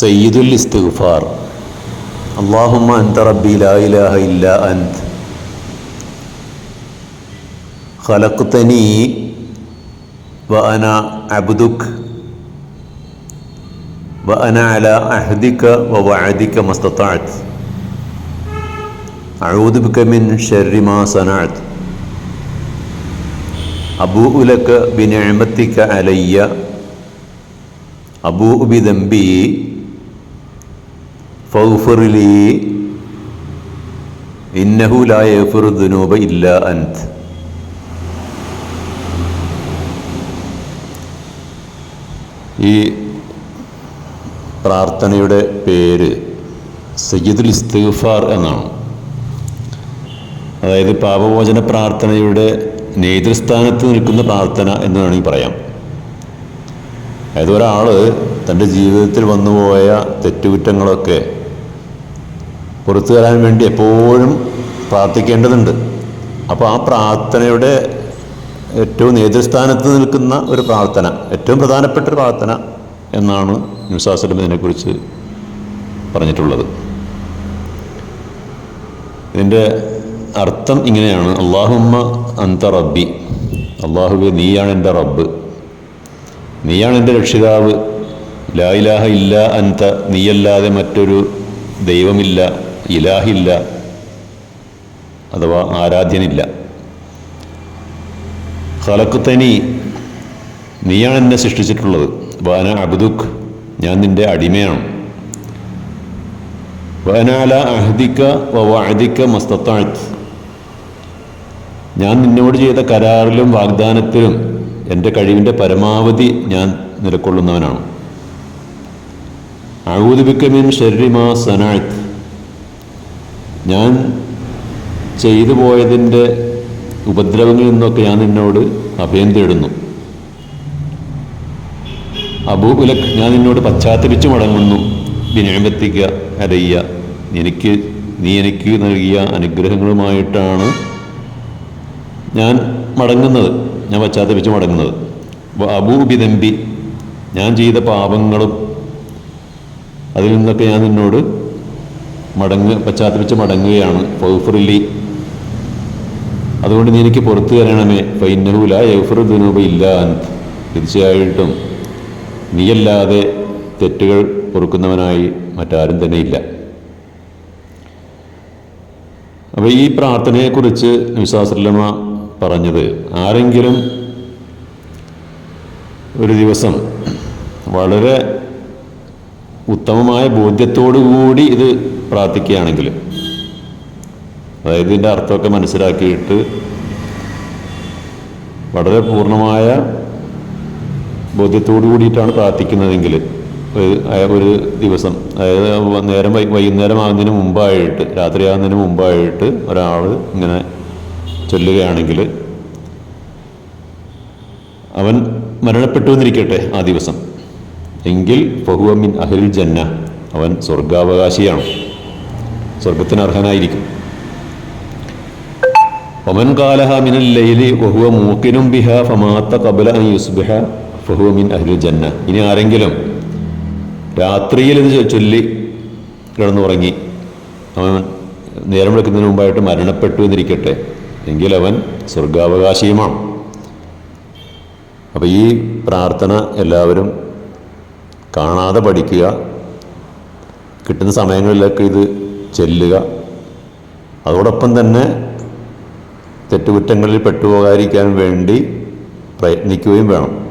സയ്യിദുൽ ഇസ്തിഗ്ഫാർ അള്ളാഹുമ്മ അൻത റബ്ബി ലാ ഇലാഹ ഇല്ല അൻത് ഖലഖ്തനി വ അന അബ്ദുക് വ അന അല അഹ്ദിക വ വഅദിക മസ്തതഅത് അഊദു ബിക മിൻ ശർരി മാ സനഅത് അബൂഉ ലക ബിനിഅമതിക അലയ്യ അബൂഉ ബിദംബി ഈ പ്രാർത്ഥനയുടെ പേര് സയ്യിദുൽ ഇസ്തിഗ്ഫാർ എന്നാണ്. അതായത് പാപമോചന പ്രാർത്ഥനയുടെ നേതൃസ്ഥാനത്ത് നിൽക്കുന്ന പ്രാർത്ഥന എന്ന് വേണമെങ്കിൽ പറയാം. അതായത് ഒരാൾ തന്റെ ജീവിതത്തിൽ വന്നുപോയ തെറ്റുകുറ്റങ്ങളൊക്കെ പുറത്തു വരാൻ വേണ്ടി എപ്പോഴും പ്രാർത്ഥിക്കേണ്ടതുണ്ട്. അപ്പോൾ ആ പ്രാർത്ഥനയുടെ ഏറ്റവും നേതൃസ്ഥാനത്ത് നിൽക്കുന്ന ഒരു പ്രാർത്ഥന ഏറ്റവും പ്രധാനപ്പെട്ട ഒരു പ്രാർത്ഥന എന്നാണ് ന്യൂസാസ്ലം ഇതിനെക്കുറിച്ച് പറഞ്ഞിട്ടുള്ളത്. ഇതിന്റെ അർത്ഥം ഇങ്ങനെയാണ്. അള്ളാഹുമ്മ അന്ത റബ്ബി അള്ളാഹുബെ നീയാണ് എന്റെ റബ്ബ്. നീയാണ് എന്റെ രക്ഷിതാവ്. ലായിലാഹ ഇല്ല അന്ത നീയല്ലാതെ മറ്റൊരു ദൈവമില്ല. ഇലാഹില്ല അഥവാ ആരാധ്യനില്ല. ഖലക്കുത്തനി നീയാണ് എന്നെ സൃഷ്ടിച്ചിട്ടുള്ളത്. വാന അബ്ദുഖ് ഞാൻ നിന്റെ അടിമയാണ്. വനാല അഹദിക്ക വഅദിക്ക മസ്തത്താഴ്ത്ത് ഞാൻ നിന്നോട് ചെയ്ത കരാറിലും വാഗ്ദാനത്തിലും എന്റെ കഴിവിന്റെ പരമാവധി ഞാൻ നിലക്കൊള്ളുന്നവനാണ്. അഴൂദിബിക്കമിൻ ഷെരിമാ സനാഴ്ത്ത് ഞാൻ ചെയ്തു പോയതിന്റെ ഉപദ്രവങ്ങളിൽ നിന്നൊക്കെ ഞാൻ നിന്നോട് അഭയം തേടുന്നു. അബൂ ഞാൻ നിന്നോട് പശ്ചാത്തപിച്ചു മടങ്ങുന്നു. വിനയമെത്തിക്ക അരയ്യ. എനിക്ക് നീ എനിക്ക് നൽകിയ അനുഗ്രഹങ്ങളുമായിട്ടാണ് ഞാൻ മടങ്ങുന്നത്. ഞാൻ പശ്ചാത്തപിച്ച് മടങ്ങുന്നത്. അബൂബിതമ്പി ഞാൻ ചെയ്ത പാപങ്ങളും അതിൽ നിന്നൊക്കെ ഞാൻ നിന്നോട് മടങ്ങ് പശ്ചാത്തപിച്ച് മടങ്ങുകയാണ്. ഫൗഫറിലി അതുകൊണ്ട് നീ എനിക്ക് പുറത്തു തരണമേ. ഫൈനഹുല യൗഫർ ദുനൂബ ഇല്ല തീർച്ചയായിട്ടും നീയല്ലാതെ തെറ്റുകൾ പൊറുക്കുന്നവനായി മറ്റാരും തന്നെ ഇല്ല. അപ്പോൾ ഈ പ്രാർത്ഥനയെക്കുറിച്ച് വിശ്വാസലമ പറഞ്ഞത് ആരെങ്കിലും ഒരു ദിവസം വളരെ ഉത്തമമായ ബോധ്യത്തോടുകൂടി ഇത് പ്രാർത്ഥിക്കുകയാണെങ്കിൽ. അതായത് ഇതിന്റെ അർത്ഥമൊക്കെ മനസ്സിലാക്കിയിട്ട് വളരെ പൂർണമായ ബോധ്യത്തോടു കൂടിയിട്ടാണ് പ്രാർത്ഥിക്കുന്നതെങ്കിൽ ഒരു ദിവസം അതായത് നേരം വൈകുന്നേരം ആകുന്നതിന് മുമ്പായിട്ട് രാത്രിയാകുന്നതിന് മുമ്പായിട്ട് ഒരാൾ ഇങ്ങനെ ചൊല്ലുകയാണെങ്കിൽ അവൻ മരണപ്പെട്ടു എന്നിരിക്കട്ടെ ആ ദിവസം. എങ്കിൽ ഫഹുവമിൻ അഹിൽ ജന്ന അവൻ സ്വർഗാവകാശിയാണ് സ്വർഗത്തിന് അർഹനായിരിക്കും. ഒമൻ കാലഹ മിനൽ ലൈലി വഹുവ മൂക്കിനും ബിഹ ഫമാത്ത കബല യുസ്ബിഹ ഫഹുവ മിൻ അഹ്ലു ജന്ന. ഇനി ആരെങ്കിലും രാത്രിയിൽ ഇത് ചൊല്ലി കിടന്നുറങ്ങി അവൻ നേരം വിളിക്കുന്നതിന് മുമ്പായിട്ട് മരണപ്പെട്ടു എന്നിരിക്കട്ടെ എങ്കിൽ അവൻ സ്വർഗാവകാശിയുമാണ്. അപ്പോൾ ഈ പ്രാർത്ഥന എല്ലാവരും കാണാതെ പഠിക്കുക. കിട്ടുന്ന സമയങ്ങളിലൊക്കെ ഇത് ചെല്ലുക. അതോടൊപ്പം തന്നെ തെറ്റുകുറ്റങ്ങളിൽ പെട്ടുപോകാതിരിക്കാൻ വേണ്ടി പ്രയത്നിക്കുകയും വേണം.